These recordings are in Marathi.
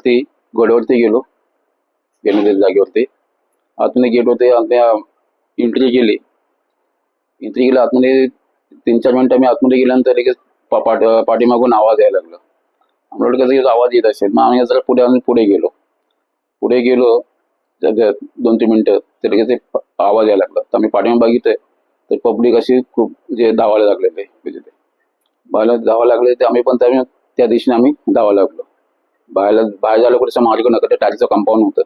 गडावरती गडवरती गेलो. गेलेल्या जागेवरती. आतमध्ये गेलो ते त्या एंट्री केली. एंट्री केली आतमध्ये तीन चार मिनटं मी आतमध्ये गेल्यानंतर लगेच पाठ पाठीमागून आवाज यायला लागला. आम्हाला लगेच आवाज येत असेल? मग आम्ही जरा पुढे आम्ही पुढे गेलो. पुढे गेलो दोन तीन मिनिटं तर लगेच ते आवाज यायला लागला. तर आम्ही पाठीमागे बघितलंय तर पब्लिक अशी खूप जे धावायला लागलेले म्हणजे ते. बाहेर धावायला लागले ते आम्ही पण त्या त्या दिशेने आम्ही धावायला लागलो. बाहेर बाहेर झालं कुठे मार्ग नका टाकीचं कंपाऊंड होतं.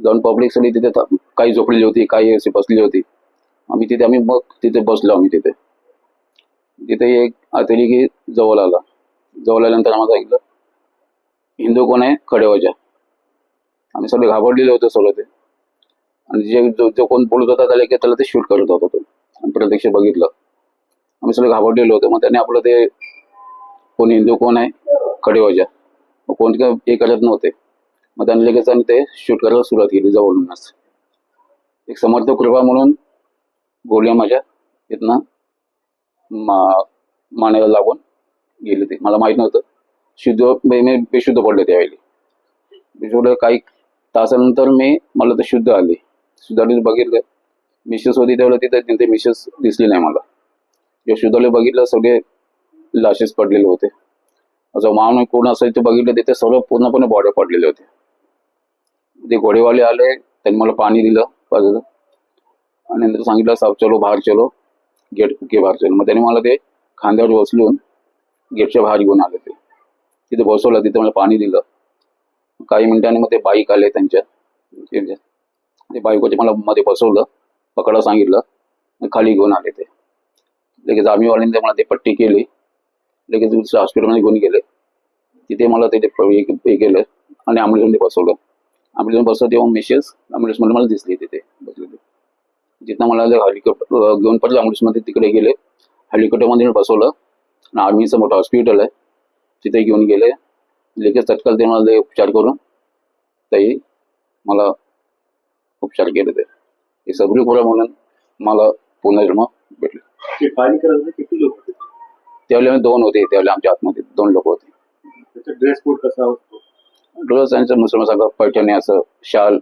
जाऊन पब्लिक सगळी तिथे काही झोपलेली होती काही अशी बसली होती. आम्ही तिथे आम्ही मग तिथे बसलो आम्ही तिथे. तिथे एक अतिरेकी जवळ आला. जवळ आल्यानंतर आम्हाला ऐकलं हिंदू कोण आहे? खडेवाजा. आम्ही सगळे घाबरलेले होते सगळं ते. आणि जे जो जो कोण बोलत होता त्याला की त्याला ते शूट करत होता तो. आणि प्रत्यक्ष बघितलं. आम्ही सगळे घाबरलेलो होतो. मग त्याने आपलं ते कोण हिंदू कोण आहे? खडेवाजा. कोण तिथं हे करत नव्हते. मग त्यांनी लगेच आणि ते शूट करायला सुरुवात केली जवळूनच एक समर्थ कृपा म्हणून गोळ्या माझ्या इथनं मा मानेला लागून गेले ते. मला माहीत नव्हतं. शुद्ध मी बेशुद्ध पडले त्यावेळी. बेशुद्ध काही तासानंतर मी मला तर शुद्ध आले. शुद्ध बघितलं. मिसेस होती त्यावेळेला तिथे तिथे मिसेस दिसली नाही मला. जेव्हा शुद्धाला बघितलं सगळे लाशेस पडलेले होते. जो मानव पूर्ण असेल ते बघितलं तिथे सर्व पूर्णपणे बॉड्या पडलेले होते. ते घोडेवाले आले त्यांनी मला पाणी दिलं बाजूला आणि नंतर सांगितलं साहेब चलो बाहेर चलो गेट के बाहेर चलो. मग त्यांनी मला ते खांद्यावर बसलून गेटच्या बाहेर घेऊन आले ते. तिथे बसवलं तिथे मला पाणी दिलं. काही मिनिटांनी मग ते बाईक आले त्यांच्या ते बाईकवरती मला मध्ये बसवलं पकडा सांगितलं खाली घेऊन आले ते. लगेच आम्हीवाल्यांनी मला ते पट्टी केली. लगेच दुसऱ्या हॉस्पिटलमध्ये घेऊन गेले. तिथे मला ते हे केलं आणि ॲम्ब्युलन्समध्ये बसवलं. ॲम्ब्युलन्स बसलं तेव्हा मिसेस ॲम्ब्युलन्समध्ये मला दिसली तिथे. बसले जिथं मला हेलिकॉप्टर घेऊन पडलं ॲम्ब्युलन्समध्ये तिकडे गेले. हेलिकॉप्टरमध्ये बसवलं. आणि आर्मीचं मोठं हॉस्पिटल आहे. तिथे घेऊन गेले. लगेच तत्काळ ते मला ते उपचार करून तेही मला उपचार केले ते. हे सगळी पोरं म्हणून मला पुनर्जन्म भेटले. किती लोक होते त्यावेळी आम्ही दोन होते त्यावेळी आमच्या आतमध्ये दोन लोक होते. त्याचा ड्रेस कोड कसा असतो? रोज त्यांचं मुसलमान सगळं पैठणी असं शाल